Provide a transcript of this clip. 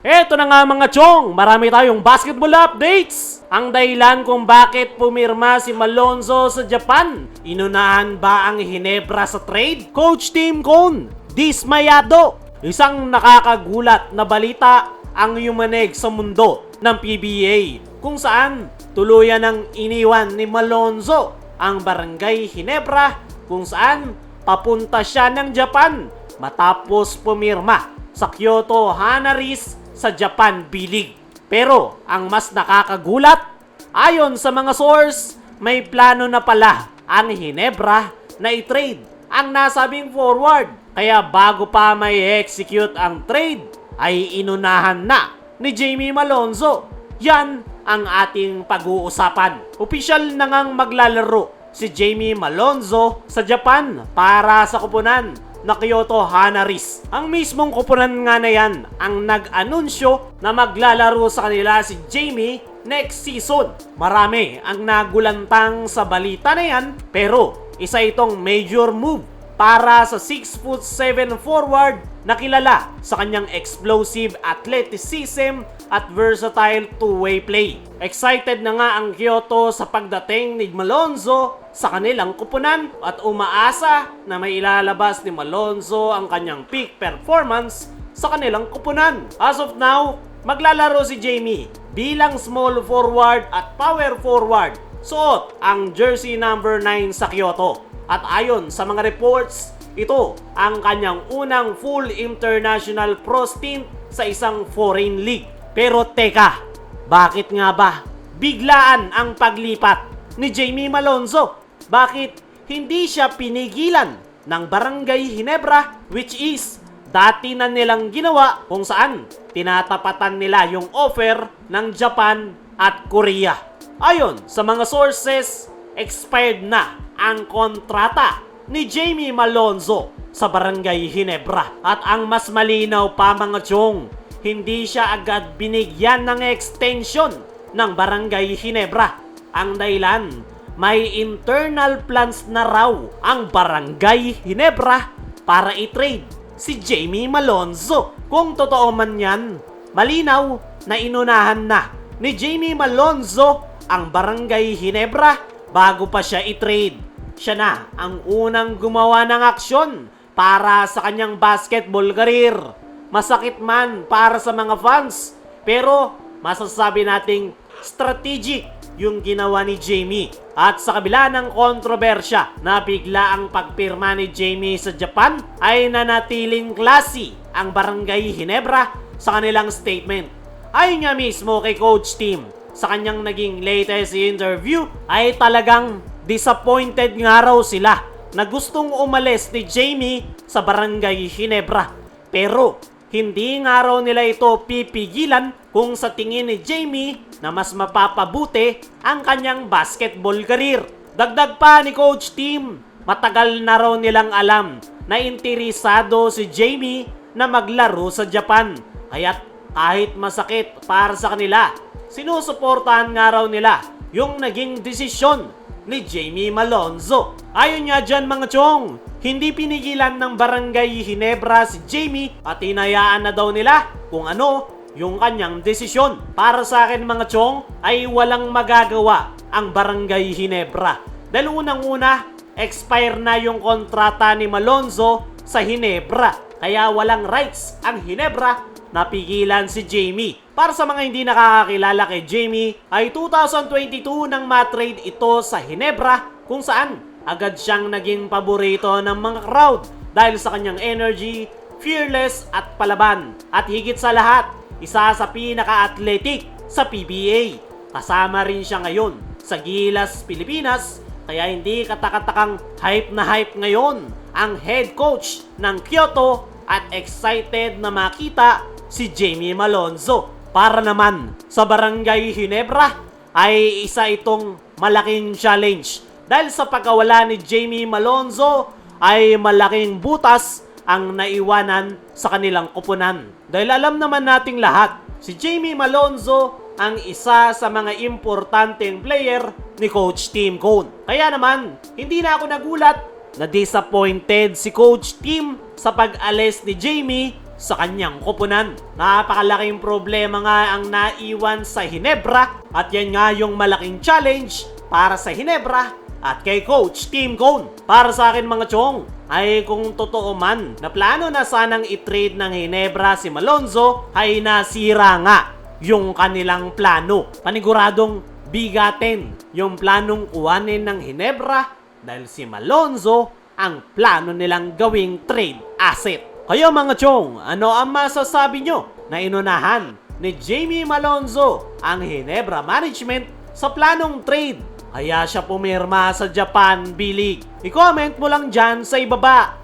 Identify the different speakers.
Speaker 1: Eto na nga mga chong, marami tayong basketball updates! Ang dahilan kung bakit pumirma si Malonzo sa Japan, inunahan ba ang Hinebra sa trade? Coach Team Cone, dismayado! Isang nakakagulat na balita ang yumanig sa mundo ng PBA kung saan tuluyan ng iniwan ni Malonzo ang barangay Hinebra kung saan papunta siya ng Japan matapos pumirma sa Kyoto Hanaris sa Japan B-League. Pero ang mas nakakagulat, ayon sa mga source, may plano na pala ang Hinebra na i-trade ang nasabing forward. Kaya bago pa may execute ang trade, ay inunahan na ni Jamie Malonzo. Yan ang ating pag-uusapan. Opisyal na ngang maglalaro si Jamie Malonzo sa Japan para sa kupunan na Kyoto Hanaris. Ang mismong kupunan nga na yan ang nag-anunsyo na maglalaro sa kanila si Jamie next season. Marami ang nagulantang sa balita na yan pero isa itong major move para sa 6 foot 7 forward na kilala sa kanyang explosive athleticism at versatile two-way play. Excited na nga ang Kyoto sa pagdating ni Malonzo sa kanilang kupunan at umaasa na may ilalabas ni Malonzo ang kanyang peak performance sa kanilang kupunan. As of now, maglalaro si Jamie bilang small forward at power forward. Suot ang jersey number 9 sa Kyoto. At ayon sa mga reports, ito ang kanyang unang full international pro stint sa isang foreign league. Pero teka, bakit nga ba biglaan ang paglipat ni Jamie Malonzo? Bakit hindi siya pinigilan ng Barangay Hinebra which is dati na nilang ginawa kung saan tinatapatan nila yung offer ng Japan at Korea. Ayon sa mga sources, expired na ang kontrata ni Jamie Malonzo sa Barangay Hinebra. At ang mas malinaw pa mga chong, hindi siya agad binigyan ng extension ng Barangay Hinebra. Ang dahilan, may internal plans na raw ang Barangay Hinebra para i-trade si Jamie Malonzo. Kung totoo man yan, malinaw na inunahan na ni Jamie Malonzo ang Barangay Hinebra bago pa siya i-trade. Siya na ang unang gumawa ng aksyon para sa kanyang basketball career. Masakit man para sa mga fans, pero masasabi nating strategic yung ginawa ni Jamie. At sa kabila ng kontrobersya na bigla ang pagpirma ni Jamie sa Japan, ay nanatiling klase ang Barangay Hinebra sa kanilang statement. Ayon nga mismo kay Coach Team, sa kanyang naging latest interview ay talagang disappointed nga raw sila na gustong umalis ni Jamie sa Barangay Hinebra. Pero hindi nga raw nila ito pipigilan kung sa tingin ni Jamie na mas mapapabuti ang kanyang basketball career. Dagdag pa ni Coach Team, matagal na raw nilang alam na interesado si Jamie na maglaro sa Japan. Kaya't kahit masakit para sa kanila, sinusuportahan nga raw nila yung naging desisyon ni Jamie Malonzo. Ayon nga dyan mga chong, hindi pinigilan ng barangay Hinebra si Jamie at hinayaan na daw nila kung ano yung kanyang desisyon. Para sa akin mga chong ay walang magagawa ang barangay Hinebra. Dahil unang-una, expire na yung kontrata ni Malonzo sa Hinebra. Kaya walang rights ang Hinebra na pigilan si Jamie. Para sa mga hindi nakakakilala kay Jamie, ay 2022 nang matrade ito sa Hinebra kung saan agad siyang naging paborito ng mga crowd dahil sa kanyang energy, fearless at palaban. At higit sa lahat, isa sa pinaka-athletic sa PBA. Kasama rin siya ngayon sa Gilas, Pilipinas kaya hindi katakatakang hype na hype ngayon ang head coach ng Kyoto at excited na makita si Jamie Malonzo. Para naman sa Barangay Hinebra ay isa itong malaking challenge dahil sa pagkawala ni Jamie Malonzo ay malaking butas ang naiwanan sa kanilang kupunan. Dahil alam naman nating lahat, si Jamie Malonzo ang isa sa mga importanteng player ni Coach Tim Cone. Kaya naman, hindi na ako nagulat na disappointed si Coach Tim sa pag-alis ni Jamie sa kanyang kupunan. Napakalaking problema nga ang naiwan sa Hinebra at yan nga yung malaking challenge para sa Hinebra at kay Coach Team Cone. Para sa akin mga chong, ay kung totoo man na plano na sanang i-trade ng Hinebra si Malonzo ay nasira nga yung kanilang plano. Paniguradong bigatin yung planong kuhanin ng Hinebra dahil si Malonzo ang plano nilang gawing trade asset. Kayo mga chong, ano ang masasabi nyo na inunahan ni Jamie Malonzo ang Hinebra Management sa planong trade? Kaya siya pumirma sa Japan B-League. I-comment mo lang dyan sa ibaba.